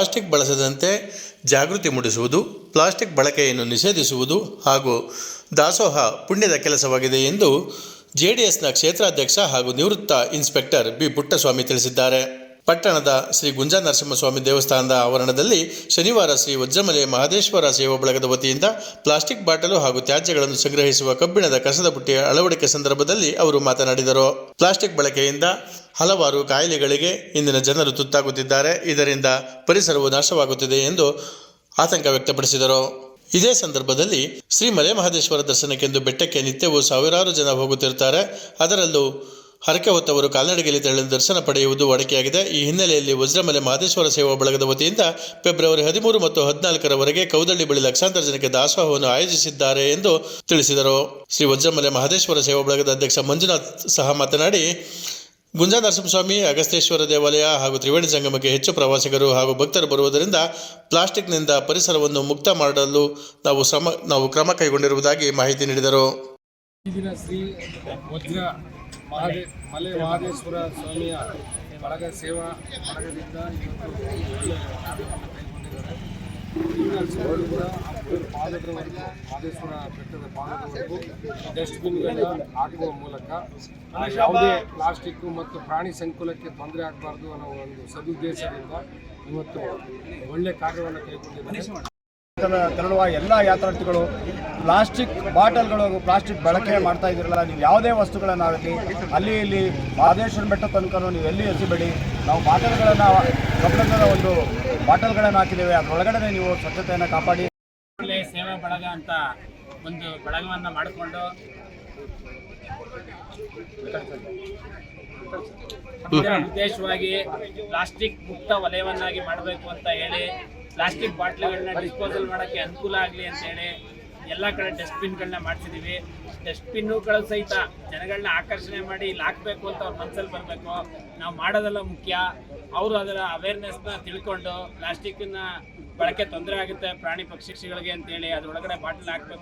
Plastic ಬಳಸದಂತೆ ಜಾಗೃತಿ ಮೂಡಿಸುವುದು, ಪ್ಲಾಸ್ಟಿಕ್ ಬಳಕೆಯನ್ನು ನಿಷೇಧಿಸುವುದು ಹಾಗೂ ದಾಸೋಹ ಪುಣ್ಯದ ಕೆಲಸವಾಗಿದೆ ಎಂದು ಜೆಡಿಎಸ್ನ ಕ್ಷೇತ್ರಾಧ್ಯಕ್ಷ ಹಾಗೂ ನಿವೃತ್ತ ಇನ್ಸ್ಪೆಕ್ಟರ್ ಬಿ ಪುಟ್ಟಸ್ವಾಮಿ ತಿಳಿಸಿದ್ದಾರೆ. ಪಟ್ಟಣದ ಶ್ರೀ ಗುಂಜಾ ನರಸಿಂಹಸ್ವಾಮಿ ದೇವಸ್ಥಾನದ ಆವರಣದಲ್ಲಿ ಶನಿವಾರ ಶ್ರೀ ವಜ್ರಮಲೆ ಮಹದೇಶ್ವರ ಸೇವಾ ಬಳಗದ ವತಿಯಿಂದ ಪ್ಲಾಸ್ಟಿಕ್ ಬಾಟಲು ಹಾಗೂ ತ್ಯಾಜ್ಯಗಳನ್ನು ಸಂಗ್ರಹಿಸುವ ಕಬ್ಬಿಣದ ಕಸದ ಬುಟ್ಟಿಯ ಅಳವಡಿಕೆ ಸಂದರ್ಭದಲ್ಲಿ ಅವರು ಮಾತನಾಡಿದರು. ಪ್ಲಾಸ್ಟಿಕ್ ಬಳಕೆಯಿಂದ ಹಲವಾರು ಕಾಯಿಲೆಗಳಿಗೆ ಇಂದಿನ ಜನರು ತುತ್ತಾಗುತ್ತಿದ್ದಾರೆ. ಇದರಿಂದ ಪರಿಸರವು ನಾಶವಾಗುತ್ತಿದೆ ಎಂದು ಆತಂಕ ವ್ಯಕ್ತಪಡಿಸಿದರು. ಇದೇ ಸಂದರ್ಭದಲ್ಲಿ ಶ್ರೀ ಮಲೆ ಮಹದೇಶ್ವರ ದರ್ಶನಕ್ಕೆಂದು ಬೆಟ್ಟಕ್ಕೆ ನಿತ್ಯವೂ ಸಾವಿರಾರು ಜನ ಹೋಗುತ್ತಿರುತ್ತಾರೆ. ಅದರಲ್ಲೂ ಹರಕೆ ಹೊತ್ತವರು ಕಾಲ್ನಡಿಗೆಯಲ್ಲಿ ತೆರಳಿ ದರ್ಶನ ಪಡೆಯುವುದು ವಾಡಿಕೆಯಾಗಿದೆ. ಈ ಹಿನ್ನೆಲೆಯಲ್ಲಿ ವಜ್ರಮಲೆ ಮಹದೇಶ್ವರ ಸೇವಾ ಬಳಗದ ವತಿಯಿಂದ ಫೆಬ್ರವರಿ ಹದಿಮೂರು ಮತ್ತು ಹದಿನಾಲ್ಕರವರೆಗೆ ಕೌದಳ್ಳಿ ಬಳಿ ಲಕ್ಷಾಂತರ ಜನಕ್ಕೆ ದಾಸೋಹವನ್ನು ಆಯೋಜಿಸಿದ್ದಾರೆ ಎಂದು ತಿಳಿಸಿದರು. ಶ್ರೀ ವಜ್ರಮಲೆ ಮಹದೇಶ್ವರ ಸೇವಾ ಬಳಗದ ಅಧ್ಯಕ್ಷ ಮಂಜುನಾಥ್ ಸಹ ಮಾತನಾಡಿ ಗುಂಜಾ ನರಸಿಂಹಸ್ವಾಮಿ ಅಗಸ್ತೇಶ್ವರ ದೇವಾಲಯ ಹಾಗೂ ತ್ರಿವೇಣಿ ಸಂಗಮಕ್ಕೆ ಹೆಚ್ಚು ಪ್ರವಾಸಿಗರು ಹಾಗೂ ಭಕ್ತರು ಬರುವುದರಿಂದ ಪ್ಲಾಸ್ಟಿಕ್ನಿಂದ ಪರಿಸರವನ್ನು ಮುಕ್ತ ಮಾಡಲು ನಾವು ಶ್ರಮ, ನಾವು ಕ್ರಮ ಕೈಗೊಂಡಿರುವುದಾಗಿ ಮಾಹಿತಿ ನೀಡಿದರು. ಮಹಾದೇ ಮಲೆ ಮಹದೇಶ್ವರ ಸ್ವಾಮಿಯ ಬಳಗ ಸೇವಾ ಬಳಗದಿಂದ ಇವತ್ತು ಕೂಡ ಮಹದೇಶ್ವರ ಬೆಟ್ಟದ ಪಾದದವರೆಗೂ ಡಸ್ಟ್ಬಿನ್ಗಳನ್ನ ಹಾಕುವ ಮೂಲಕ ಯಾವುದೇ ಪ್ಲಾಸ್ಟಿಕ್ಕು ಮತ್ತು ಪ್ರಾಣಿ ಸಂಕುಲಕ್ಕೆ ತೊಂದರೆ ಆಗಬಾರ್ದು ಅನ್ನೋ ಒಂದು ಸದುದ್ದೇಶದಿಂದ ಇವತ್ತು ಒಳ್ಳೆ ಕಾರ್ಯವನ್ನು ಕೈಗೊಂಡಿದ್ದಾರೆ. ತೆರಳುವ ಎಲ್ಲ ಯಾತ್ರಾರ್ಥಿಗಳು ಪ್ಲಾಸ್ಟಿಕ್ ಬಾಟಲ್ಗಳು ಹಾಗೂ ಪ್ಲಾಸ್ಟಿಕ್ ಬಳಕೆ ಮಾಡ್ತಾ ಇದ್ದೀರಲ್ಲ ನೀವು ಯಾವುದೇ ವಸ್ತುಗಳನ್ನಾಗಲಿ ಅಲ್ಲಿ ಇಲ್ಲಿ ಮಹದೇಶ್ವರ ಬೆಟ್ಟ ತನಕ ನೀವು ಎಲ್ಲಿ ಎಸಿಬೇಡಿ ನಾವು ಬಾಟಲ್ಗಳನ್ನು ಕಬ್ಬಿಣದ ಒಂದು ಬಾಟಲ್ಗಳನ್ನು ಹಾಕಿದ್ದೇವೆ ಅದರೊಳಗಡೆ ನೀವು ಸ್ವಚ್ಛತೆಯನ್ನು ಕಾಪಾಡಿ. ಸೇವೆ ಸೇವಾ ಬಳಗ ಅಂತ ಒಂದು ಬಳಗವನ್ನು ಮಾಡಿಕೊಂಡು. ಇದರ ಉದ್ದೇಶವಾಗಿ ಪ್ಲಾಸ್ಟಿಕ್ ಮುಕ್ತ ವಲಯವನ್ನಾಗಿ ಮಾಡಬೇಕು ಅಂತ ಹೇಳಿ ಪ್ಲಾಸ್ಟಿಕ್ ಬಾಟ್ಲಿಗಳನ್ನ ಡಿಸ್ಪೋಸಲ್ ಮಾಡೋಕ್ಕೆ ಅನುಕೂಲ ಆಗಲಿ ಅಂತ ಹೇಳಿ ಎಲ್ಲ ಕಡೆ ಡಸ್ಟ್ಬಿನ್ಗಳನ್ನ ಮಾಡಿಸಿದ್ದೀವಿ ಡಸ್ಟ್ಬಿನ್ನುಗಳು ಸಹಿತ ಜನಗಳನ್ನ ಆಕರ್ಷಣೆ ಮಾಡಿ ಇಲ್ಲಿ ಹಾಕಬೇಕು ಅಂತ ಅವ್ರ ಮನಸ್ಸಲ್ಲಿ ಬರಬೇಕು. ನಾವು ಮಾಡೋದೆಲ್ಲ ಮುಖ್ಯ. ಅವರು ಅದರ ಅವೇರ್ನೆಸ್ನ ತಿಳ್ಕೊಂಡು ಪ್ಲಾಸ್ಟಿಕ್ನ ಬಳಕೆ ತೊಂದರೆ ಆಗುತ್ತೆ ಪ್ರಾಣಿ ಪಕ್ಷಿಗಳಿಗೆ ಅಂತೇಳಿ ಅದ್ರೊಳಗಡೆ ಬಾಟ್ಲ್ ಹಾಕಬೇಕು.